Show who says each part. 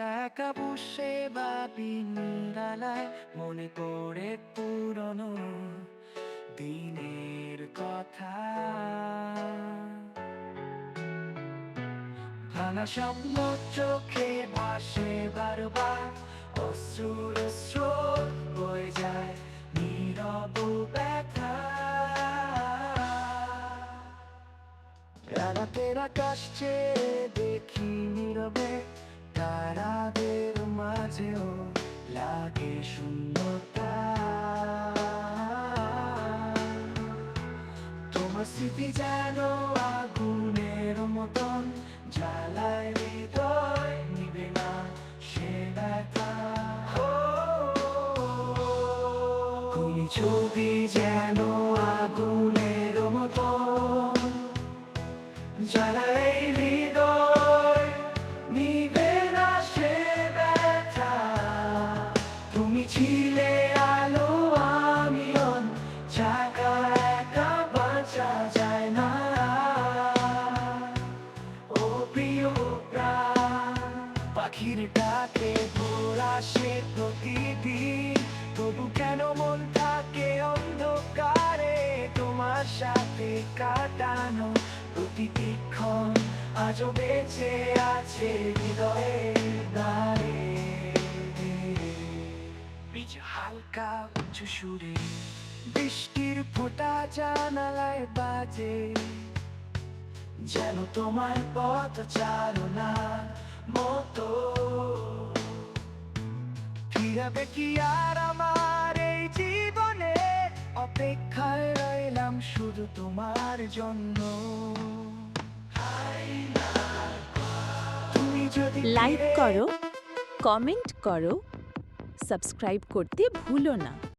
Speaker 1: একা একা বসে ভাবি নিরালায় মনে করে পুরনো দিনের কথা। ভাঙা স্বপ্ন চোখে ভাসে বারবার, অশ্রুর স্রোত বয়ে যায় নীরব ব্যথা। রাতের আকাশ চেয়ে দেখি নীরবে তারাদের মাঝেও লাগে শূন্যতা। তোমার স্মৃতি যেন আগুনের মতন, জ্বালায় হৃদয় নিবে না সে ব্যথা। ছবি যেন আগুনের মতন, জ্বালায় পাখির ডাকে ভোরা সে প্রতিদিন তবু কেন মন থাকে অন্ধকারে? তোমার সাথে কাটানো প্রতিটি ক্ষণ আজও বেঁচে আছে হৃদয়ে দাঁড়ে বীজ হালকা উঁচু সুরে, বৃষ্টির ফোঁটা জানালায় বাজে। যেন তোমার পথ চালনা মতো। ফিরাবে কি আর আমার এই জীবনে? অপেক্ষায় রইলাম শুধু তোমার জন্য। তুমি যদি
Speaker 2: লাইক করো কমেন্ট করো সাবস্ক্রাইব করতে ভুলো না।